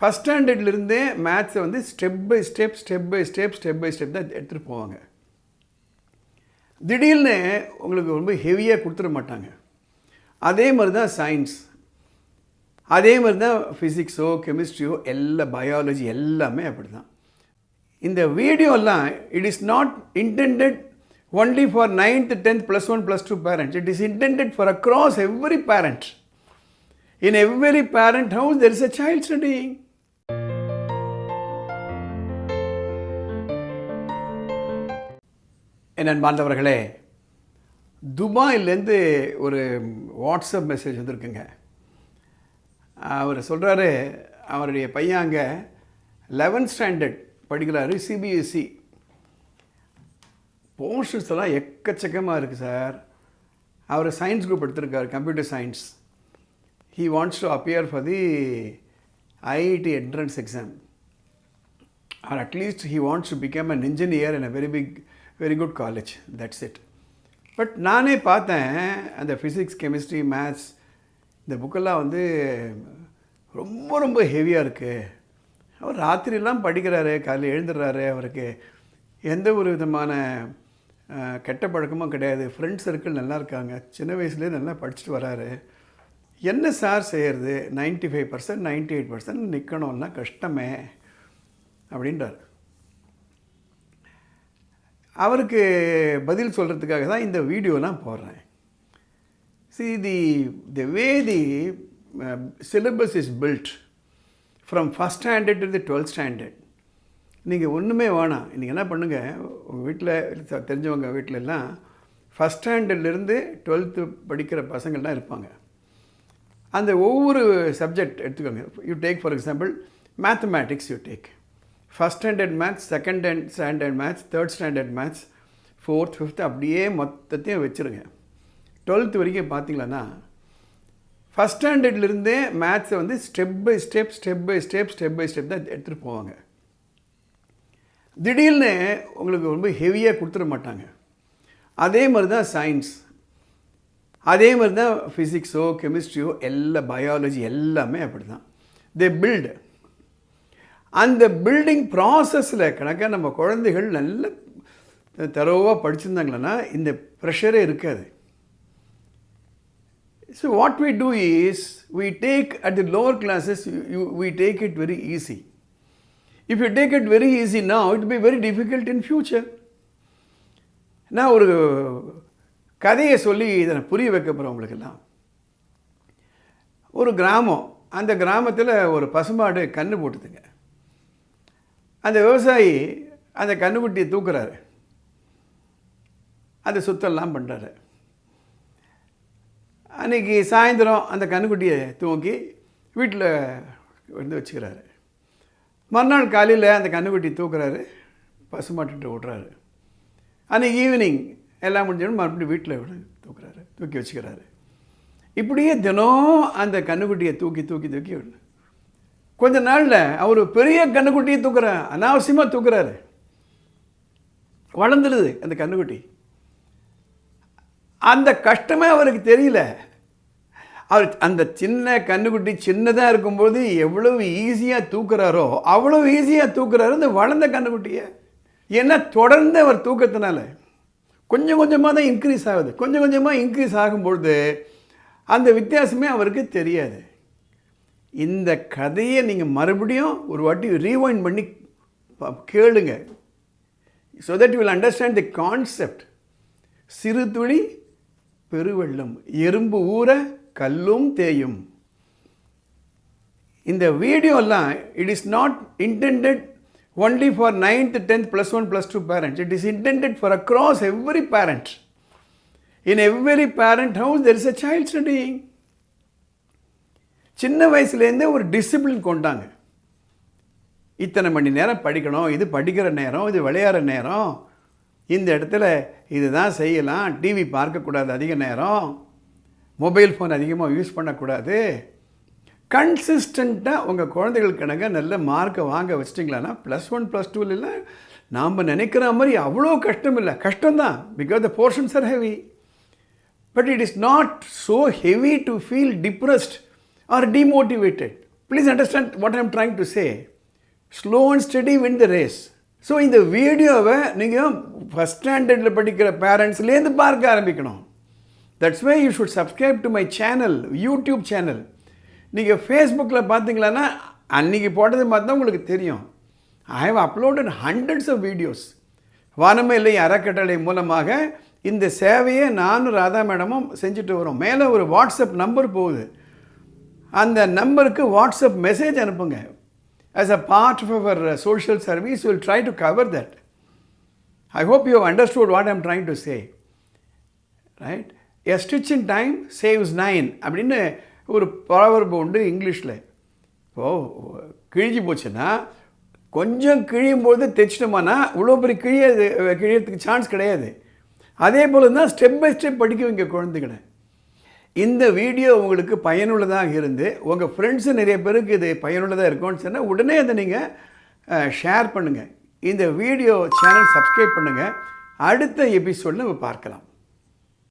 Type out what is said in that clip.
First ஸ்டாண்டர்ட்லேருந்தே மேத்ஸை வந்து step by step step by step step by step தான் எடுத்துகிட்டு போவாங்க. திடீர்னு உங்களுக்கு ரொம்ப ஹெவியாக கொடுத்துட மாட்டாங்க. அதே மாதிரி தான் சயின்ஸ் அதே மாதிரி தான் ஃபிசிக்ஸோ கெமிஸ்ட்ரியோ எல்லா பயாலஜி எல்லாமே அப்படி தான் இந்த வீடியோலாம் it is not intended only for ninth tenth plus one plus two parents it is intended for across every parent in every parent house there is a child studying என் அன்பார்ந்தவர்களே துபாயிலேருந்து ஒரு வாட்ஸ்அப் மெசேஜ் வந்திருக்குங்க. அவர் சொல்கிறாரு அவருடைய பையன் அங்கே eleventh standard படிக்கிறாரு CBSE portions எல்லாம் எக்கச்சக்கமாக இருக்குது சார். அவர் science group எடுத்திருக்கார் computer science he wants to appear for the IIT entrance exam or at least he wants to become an engineer in a very big very good college that's it but நானே பார்த்தேன் அந்த physics chemistry maths இந்த புக்கெல்லாம் வந்து ரொம்ப ரொம்ப ஹெவியாக இருக்குது அவர் ராத்திரிலாம் படிக்கிறாரு காலையில் எழுந்துடுறாரு அவருக்கு. எந்த ஒரு விதமான கெட்ட பழக்கமும் கிடையாது. ஃப்ரெண்ட்ஸ் சர்க்கிள் நல்லா இருக்காங்க. சின்ன வயசுலேயே நல்லா படிச்சுட்டு வராரு. என்ன சார் செய்கிறது 95% five percent ninety eight percent நிற்கணும்னா கஷ்டமே அப்படின்றார். அவருக்கு பதில் சொல்கிறதுக்காக தான் இந்த வீடியோலாம் போடுறேன். See the the way the syllabus is built from first standard to the twelfth standard நீங்கள் ஒன்றுமே வேணாம். நீங்கள் என்ன பண்ணுங்கள் உங்கள் வீட்டில் தெரிஞ்சவங்க வீட்டிலலாம் ஃபஸ்ட் ஸ்டாண்டர்ட்லேருந்து டுவெல்த்து படிக்கிற பசங்கள்லாம் இருப்பாங்க. அந்த ஒவ்வொரு சப்ஜெக்ட் எடுத்துக்கோங்க. You take for example mathematics you take first standard maths second and standard maths third standard maths fourth fifth அப்படியே மொத்தத்தையும் வச்சுருங்க. டுவெல்த் வரைக்கும் பார்த்தீங்களன்னா ஃபஸ்ட் ஸ்டாண்டர்ட்லேருந்தே மேத்ஸை வந்து step by step step by step step by step தான் எடுத்துகிட்டு போவாங்க. திடீர்னு உங்களுக்கு ரொம்ப ஹெவியாக கொடுத்துட மாட்டாங்க. அதே மாதிரி தான் சயின்ஸ் அதே மாதிரி தான் ஃபிசிக்ஸோ கெமிஸ்ட்ரியோ எல்லா பயாலஜி எல்லாமே அப்படி தான் தே பில்டு அந்த பில்டிங் ப்ராசஸில் கணக்காக நம்ம குழந்தைகள் நல்ல தரவாக படிச்சிருந்தாங்களன்னா இந்த ப்ரெஷரே இருக்காது. So what we do is we take at the lower classes you we take it very easy if you take it very easy now it be very difficult in future நான் ஒரு கதையை சொல்லி இதை நான் புரிய வைக்க போகிறேன் உங்களுக்கெல்லாம். ஒரு கிராமம் அந்த கிராமத்தில் ஒரு பசுமாடு கன்று போட்டுதுங்க. அந்த விவசாயி அந்த கன்றுக்குட்டியை தூக்குறாரு. அந்த சுத்தெல்லாம் பண்ணுறாரு அன்றைக்கி சாயந்தரம் அந்த கன்றுக்குட்டியை தூக்கி வீட்டில் வந்து வச்சுக்கிறாரு. மறுநாள் காலையில் அந்த கண்ணுக்குட்டி தூக்குறாரு பசுமாட்டுக்கிட்ட விட்றாரு அன்றைக்கி ஈவினிங் எல்லாம் முடிஞ்சோன்னு மறுபடியும் வீட்டில் விட தூக்குறாரு தூக்கி வச்சுக்கிறாரு. இப்படியே தினம் அந்த கன்றுக்குட்டியை தூக்கி தூக்கி தூக்கி விடு கொஞ்ச நாளில் அவர் பெரிய கன்றுக்குட்டியை தூக்குறார். அனாவசியமாக தூக்குறாரு. வளர்ந்துடுது அந்த கன்றுக்குட்டி அந்த கஷ்டமே அவருக்கு தெரியல. அவர் அந்த சின்ன கண்ணுக்குட்டி சின்னதாக இருக்கும்போது எவ்வளவு ஈஸியாக தூக்குறாரோ அவ்வளோ ஈஸியாக தூக்குறாரு அந்த வளர்ந்த கண்ணுக்குட்டியை. ஏன்னா தொடர்ந்து அவர் தூக்கத்தினால கொஞ்சம் கொஞ்சமாக தான் இன்க்ரீஸ் ஆகுது. கொஞ்சம் கொஞ்சமாக இன்க்ரீஸ் ஆகும்பொழுது அந்த வித்தியாசமே அவருக்கு தெரியாது. இந்த கதையை நீங்கள் மறுபடியும் ஒரு வாட்டி ரீவைண்ட் பண்ணி கேளுங்க. So that will understand the concept சிறு துளி பெருவெள்ளம். எறும்பு ஊற கல்லும் தேயும். இந்த வீடியோலாம் it is not intended only for ninth tenth plus one plus two parents it is intended for across every parent in every parent house there is a child studying சின்ன வயசுலேருந்தே ஒரு டிசிப்ளின் கொண்டாங்க. இத்தனை மணி நேரம் படிக்கணும் இது படிக்கிற நேரம் இது விளையாடுற நேரம் இந்த இடத்துல இதுதான் செய்யலாம் டிவி பார்க்கக்கூடாது அதிக நேரம் மொபைல் ஃபோன் அதிகமாக யூஸ் பண்ணக்கூடாது. கன்சிஸ்டண்ட்டாக உங்கள் குழந்தைகள் கணக்க நல்ல மார்க்கை வாங்க வச்சிட்டிங்களான்னா ப்ளஸ் ஒன் ப்ளஸ் டூலாம் நாம் நினைக்கிற மாதிரி அவ்வளோ கஷ்டம் இல்லை. கஷ்டம்தான் because the portions are heavy but it is not so heavy to feel depressed or demotivated please understand what I'm trying to say slow and study win the race so இந்த வீடியோவை நீங்கள் ஃபஸ்ட் ஸ்டாண்டர்டில் படிக்கிற பேரண்ட்ஸ்லேருந்து பார்க்க ஆரம்பிக்கணும். That's way you should subscribe to my channel YouTube channel நீங்கள் ஃபேஸ்புக்கில் பார்த்தீங்களான்னா அன்றைக்கி போட்டது பார்த்தா உங்களுக்கு தெரியும். I have uploaded hundreds of videos வானமில்லை அறக்கட்டளை மூலமாக இந்த சேவையை நானும் ராதா மேடமும் செஞ்சுட்டு வரோம். மேலே ஒரு வாட்ஸ்அப் நம்பர் போகுது. அந்த நம்பருக்கு வாட்ஸ்அப் மெசேஜ் அனுப்புங்க. As a part of our social service will try to cover that I hope you understood what I'm trying to say right a stitch in time saves nine அப்படின்னு ஒரு proverb உண்டு இங்கிலீஷில். இப்போது கிழிஞ்சு போச்சுன்னா கொஞ்சம் கிழியும் போது தைச்சிட்டோமானா இவ்வளோ பெரிய கிழிய கிழியறதுக்கு சான்ஸ் கிடையாது. அதே போல் தான் ஸ்டெப் பை ஸ்டெப் படிக்க வைங்க குழந்தைகளை. இந்த வீடியோ உங்களுக்கு பயனுள்ளதாக இருந்து உங்கள் ஃப்ரெண்ட்ஸு நிறைய பேருக்கு இது பயனுள்ளதாக இருக்கும்னு சொன்னால் உடனே அதை நீங்கள் ஷேர் பண்ணுங்கள் இந்த வீடியோ சேனல் சப்ஸ்கிரைப் பண்ணுங்கள் அடுத்த எபிசோடில் நம்ம பார்க்கலாம்.